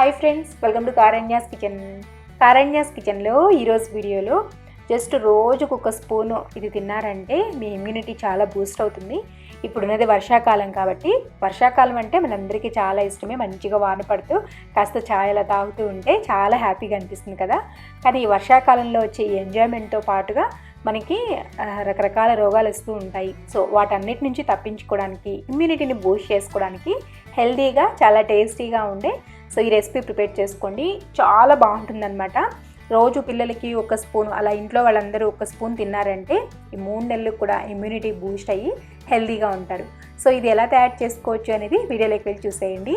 Hi friends welcome to Karanya's kitchen Karanya's కిచెన్లో ఈరోజు వీడియోలో జస్ట్ రోజుకు ఒక స్పూను ఇది తిన్నారంటే మీ ఇమ్యూనిటీ చాలా బూస్ట్ అవుతుంది. ఇప్పుడున్నది వర్షాకాలం కాబట్టి వర్షాకాలం అంటే మనందరికీ చాలా ఇష్టమే మంచిగా వాన పడుతూ కాస్త ఛాయ్ అలా తాగుతూ ఉంటే చాలా హ్యాపీగా అనిపిస్తుంది కదా. కానీ ఈ వర్షాకాలంలో వచ్చే ఎంజాయ్మెంట్తో పాటుగా మనకి రకరకాల రోగాలు వస్తూ ఉంటాయి. సో వాటన్నిటి నుంచి తప్పించుకోవడానికి ఇమ్యూనిటీని బూస్ట్ చేసుకోవడానికి హెల్దీగా చాలా టేస్టీగా ఉండే సో ఈ రెసిపీ ప్రిపేర్ చేసుకోండి. చాలా బాగుంటుందన్నమాట. రోజు పిల్లలకి ఒక స్పూన్ అలా ఇంట్లో వాళ్ళందరూ ఒక స్పూన్ తిన్నారంటే ఈ మూడు నెలలు కూడా ఇమ్యూనిటీ బూస్ట్ అయ్యి హెల్దీగా ఉంటారు. సో ఇది ఎలా తయారు చేసుకోవచ్చు అనేది వీడియోలోకి వెళ్ళి చూసేయండి.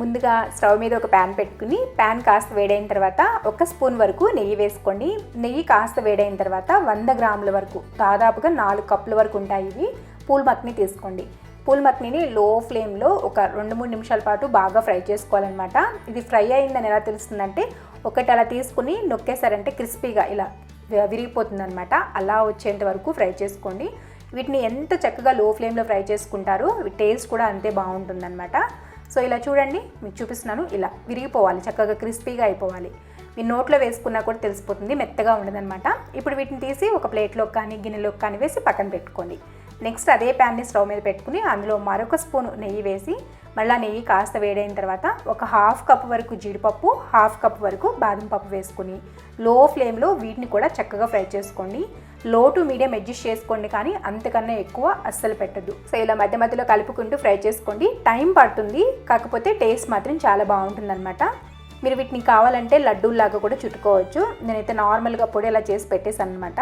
ముందుగా స్టవ్ మీద ఒక ప్యాన్ పెట్టుకుని ప్యాన్ కాస్త వేడైన తర్వాత ఒక స్పూన్ వరకు నెయ్యి వేసుకోండి. నెయ్యి కాస్త వేడైన తర్వాత వంద గ్రాముల వరకు దాదాపుగా నాలుగు కప్పుల వరకు ఉంటాయి ఇవి. పూల్ మక్ని తీసుకోండి. పూల్ మక్నీని లో ఫ్లేమ్లో ఒక రెండు మూడు నిమిషాల పాటు బాగా ఫ్రై చేసుకోవాలన్నమాట. ఇది ఫ్రై అయిందని ఎలా తెలుస్తుందంటే ఒకటి అలా తీసుకుని నొక్కేసారంటే క్రిస్పీగా ఇలా విరిగిపోతుంది అనమాట అలా వచ్చేంత వరకు ఫ్రై చేసుకోండి. వీటిని ఎంత చక్కగా లో ఫ్లేమ్లో ఫ్రై చేసుకుంటారో టేస్ట్ కూడా అంతే బాగుంటుందన్నమాట. సో ఇలా చూడండి మీకు చూపిస్తున్నాను. ఇలా విరిగిపోవాలి చక్కగా క్రిస్పీగా అయిపోవాలి. మీ నోట్లో వేసుకున్నా కూడా తెలిసిపోతుంది మెత్తగా ఉండదన్నమాట. ఇప్పుడు వీటిని తీసి ఒక ప్లేట్లోకి కానీ గిన్నెలోకి కానీ వేసి పక్కన పెట్టుకోండి. నెక్స్ట్ అదే ప్యాన్ని స్టవ్ మీద పెట్టుకుని అందులో మరొక స్పూన్ నెయ్యి వేసి మళ్ళీ నెయ్యి కాస్త వేడైన తర్వాత ఒక హాఫ్ కప్ వరకు జీడిపప్పు హాఫ్ కప్ వరకు బాదం పప్పు వేసుకుని లో ఫ్లేమ్లో వీటిని కూడా చక్కగా ఫ్రై చేసుకోండి. లో టు మీడియం అడ్జస్ట్ చేసుకోండి కానీ అంతకన్నా ఎక్కువ అస్సలు పెట్టద్దు. సో ఇలా మధ్య మధ్యలో కలుపుకుంటూ ఫ్రై చేసుకోండి. టైం పడుతుంది కాకపోతే టేస్ట్ మాత్రం చాలా బాగుంటుందన్నమాట. మీరు వీటిని కావాలంటే లడ్డూల్లాగా కూడా చుట్టుకోవచ్చు. నేనైతే నార్మల్గా పొడి ఇలా చేసి పెట్టేసాను అనమాట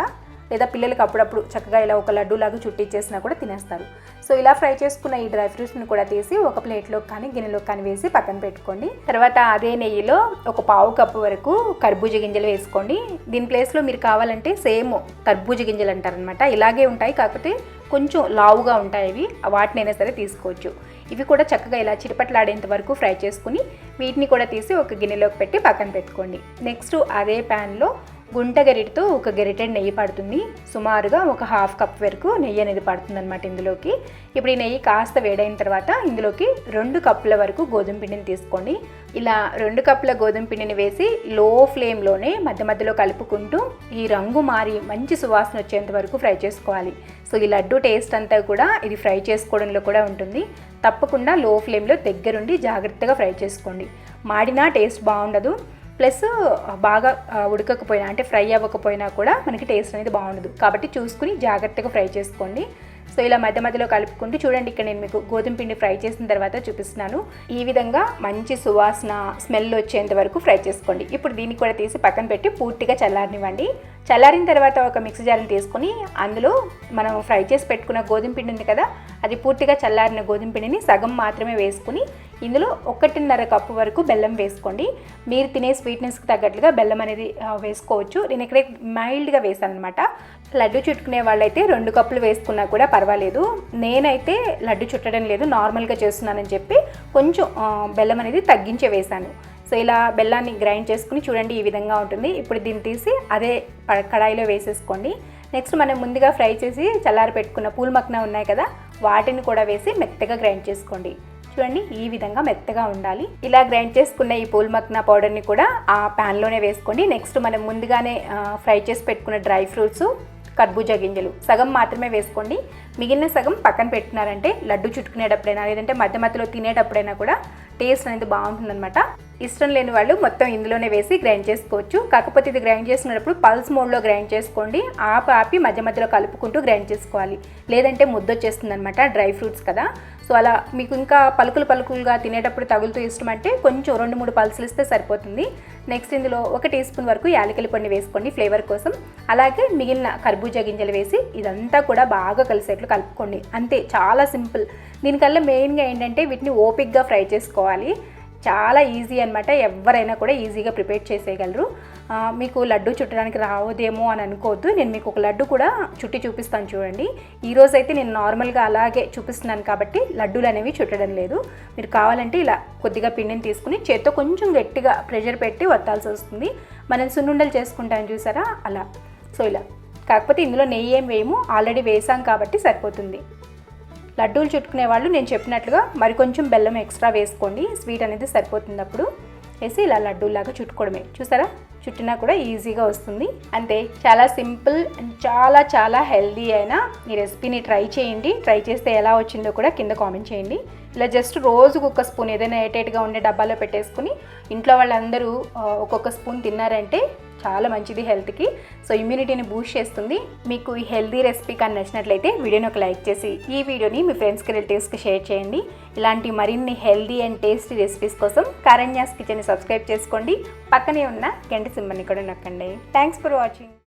లేదా పిల్లలకి అప్పుడప్పుడు చక్కగా ఇలా ఒక లడ్డూలాగా చుట్టిచ్చేసినా కూడా తినేస్తారు. సో ఇలా ఫ్రై చేసుకున్న ఈ డ్రై ఫ్రూట్స్ని కూడా తీసి ఒక ప్లేట్లో కానీ గిన్నెలో కానీ వేసి పక్కన పెట్టుకోండి. తర్వాత అదే నెయ్యిలో ఒక పావు కప్పు వరకు కర్బూజ గింజలు వేసుకోండి. దీని ప్లేస్లో మీరు కావాలంటే సేమ్ కర్బూజ గింజలు అంటారనమాట ఇలాగే ఉంటాయి కాకపోతే కొంచెం లావుగా ఉంటాయి ఇవి వాటినైనా సరే తీసుకోవచ్చు. ఇవి కూడా చక్కగా ఇలా చిటపట్లాడేంత వరకు ఫ్రై చేసుకుని వీటిని కూడా తీసి ఒక గిన్నెలోకి పెట్టి పక్కన పెట్టుకోండి. నెక్స్ట్ అదే ప్యాన్లో గుంట గరిటతో ఒక గరిటెడ్ నెయ్యి పడుతుంది. సుమారుగా ఒక హాఫ్ కప్ వరకు నెయ్యి అనేది పడుతుంది అనమాట ఇందులోకి. ఇప్పుడు ఈ నెయ్యి కాస్త వేడైన తర్వాత ఇందులోకి రెండు కప్పుల వరకు గోధుమ పిండిని తీసుకోండి. ఇలా రెండు కప్పుల గోధుమ పిండిని వేసి లో ఫ్లేమ్లోనే మధ్య మధ్యలో కలుపుకుంటూ ఈ రంగు మారి మంచి సువాసన వచ్చేంత వరకు ఫ్రై చేసుకోవాలి. సో ఈ లడ్డు టేస్ట్ అంతా కూడా ఇది ఫ్రై చేసుకోవడంలో కూడా ఉంటుంది. తప్పకుండా లో ఫ్లేమ్లో దగ్గరుండి జాగ్రత్తగా ఫ్రై చేసుకోండి. మాడినా టేస్ట్ బాగుండదు. ప్లస్ బాగా ఉడకకపోయినా అంటే ఫ్రై అవ్వకపోయినా కూడా మనకి టేస్ట్ అనేది బాగుండదు. కాబట్టి చూసుకుని జాగ్రత్తగా ఫ్రై చేసుకోండి. సో ఇలా మధ్య మధ్యలో కలుపుకుంటూ చూడండి ఇక్కడ నేను మీకు గోధుమ పిండి ఫ్రై చేసిన తర్వాత చూపిస్తున్నాను. ఈ విధంగా మంచి సువాసన స్మెల్ వచ్చేంత వరకు ఫ్రై చేసుకోండి. ఇప్పుడు దీన్ని కూడా తీసి పక్కన పెట్టి పూర్తిగా చల్లారనివ్వండి. చల్లారిన తర్వాత ఒక మిక్సీ జార్ని తీసుకొని అందులో మనం ఫ్రై చేసి పెట్టుకున్న గోధుమ పిండి ఉంది కదా అది పూర్తిగా చల్లారిన గోధుమ పిండిని సగం మాత్రమే వేసుకుని ఇందులో ఒకటిన్నర కప్పు వరకు బెల్లం వేసుకోండి. మీరు తినే స్వీట్నెస్కి తగ్గట్లుగా బెల్లం అనేది వేసుకోవచ్చు. నేను ఇక్కడ మైల్డ్గా వేసాను అనమాట లడ్డు చుట్టుకునే వాళ్ళైతే రెండు కప్పులు వేసుకున్నా కూడా పర్వాలేదు. నేనైతే లడ్డు చుట్టడం లేదు నార్మల్గా చేస్తున్నానని చెప్పి కొంచెం బెల్లం అనేది తగ్గించే వేశాను. సో ఇలా బెల్లాన్ని గ్రైండ్ చేసుకుని చూడండి ఈ విధంగా ఉంటుంది. ఇప్పుడు దీన్ని తీసి అదే కడాయిలో వేసేసుకోండి. నెక్స్ట్ మనం ముందుగా ఫ్రై చేసి చల్లారి పెట్టుకున్న పూల్ మక్న ఉన్నాయి కదా వాటిని కూడా వేసి మెత్తగా గ్రైండ్ చేసుకోండి. చూడండి ఈ విధంగా మెత్తగా ఉండాలి. ఇలా గ్రైండ్ చేసుకున్న ఈ పూల్ మక్నా పౌడర్ని కూడా ఆ ప్యాన్లోనే వేసుకోండి. నెక్స్ట్ మనం ముందుగానే ఫ్రై చేసి పెట్టుకున్న డ్రై ఫ్రూట్స్ కర్బూజా గింజలు సగం మాత్రమే వేసుకోండి. మిగిలిన సగం పక్కన పెట్టుకున్నారంటే లడ్డు చుట్టుకునేటప్పుడైనా లేదంటే మధ్య మధ్యలో తినేటప్పుడైనా కూడా టేస్ట్ అనేది బాగుంటుందన్నమాట. ఇష్టం లేని వాళ్ళు మొత్తం ఇందులోనే వేసి గ్రైండ్ చేసుకోవచ్చు. కాకపోతే ఇది గ్రైండ్ చేసుకునేటప్పుడు పల్స్ మోడ్లో గ్రైండ్ చేసుకోండి. ఆపి ఆపి మధ్య మధ్యలో కలుపుకుంటూ గ్రైండ్ చేసుకోవాలి. లేదంటే ముద్దొచ్చేస్తుంది అనమాట డ్రై ఫ్రూట్స్ కదా. సో అలా మీకు ఇంకా పలుకులు పలుకులుగా తినేటప్పుడు తగులుతూ ఇష్టం అంటే కొంచెం రెండు మూడు పల్సులు ఇస్తే సరిపోతుంది. నెక్స్ట్ ఇందులో ఒక టీ స్పూన్ వరకు యాలకల పొడి వేసుకోండి ఫ్లేవర్ కోసం. అలాగే మిగిలిన కర్బూజా గింజలు వేసి ఇదంతా కూడా బాగా కలిసేట్లు కలుపుకోండి. అంతే చాలా సింపుల్. దీనికల్లా మెయిన్గా ఏంటంటే వీటిని ఓపిక్గా ఫ్రై చేసుకోవాలి. చాలా ఈజీ అనమాట ఎవరైనా కూడా ఈజీగా ప్రిపేర్ చేసేయగలరు. మీకు లడ్డు చుట్టడానికి రావదేమో అని అనుకోవద్దు. నేను మీకు ఒక లడ్డు కూడా చుట్టి చూపిస్తాను చూడండి. ఈరోజు అయితే నేను నార్మల్గా అలాగే చూపిస్తున్నాను కాబట్టి లడ్డూలు అనేవి చుట్టడం లేదు. మీరు కావాలంటే ఇలా కొద్దిగా పిండిని తీసుకుని చేత్తో కొంచెం గట్టిగా ప్రెషర్ పెట్టి వత్తాల్సి వస్తుంది. మనం సున్నుండలు చేసుకుంటాం చూసారా? అలా. సో ఇలా. కాకపోతే ఇందులో నెయ్యి ఏం వేయము. ఆల్రెడీ వేసాం కాబట్టి సరిపోతుంది. లడ్డూలు చుట్టుకునే వాళ్ళు నేను చెప్పినట్లుగా మరి కొంచెం బెల్లం ఎక్స్ట్రా వేసుకోండి. స్వీట్ అనేది సరిపోతుంది అప్పుడు. వేసి ఇలా లడ్డూలాగా చుట్టుకోవడమే. చూసారా? చుట్టినా కూడా ఈజీగా వస్తుంది. అంతే. చాలా సింపుల్ అండ్ చాలా చాలా హెల్దీ అయిన ఈ రెసిపీని ట్రై చేయండి. ట్రై చేస్తే ఎలా వచ్చిందో కూడా కింద కామెంట్ చేయండి. ఇలా జస్ట్ రోజుకు ఒక స్పూన్ ఏదైనా ఏటేట్గా ఉండే డబ్బాలో పెట్టేసుకుని ఇంట్లో వాళ్ళందరూ ఒక్కొక్క స్పూన్ తిన్నారంటే చాలా మంచిది హెల్త్కి. సో ఇమ్యూనిటీని బూస్ట్ చేస్తుంది. మీకు ఈ హెల్దీ రెసిపీ కానీ నచ్చినట్లయితే వీడియోని ఒక లైక్ చేసి ఈ వీడియోని మీ ఫ్రెండ్స్కి రిలేటివ్స్కి షేర్ చేయండి. ఇలాంటి మరిన్ని హెల్దీ అండ్ టేస్టీ రెసిపీస్ కోసం కరణ్యాస్ కిచెన్ని సబ్స్క్రైబ్ చేసుకోండి. పక్కనే ఉన్న గంట సింబల్ని కూడా నొక్కండి. Thanks for watching.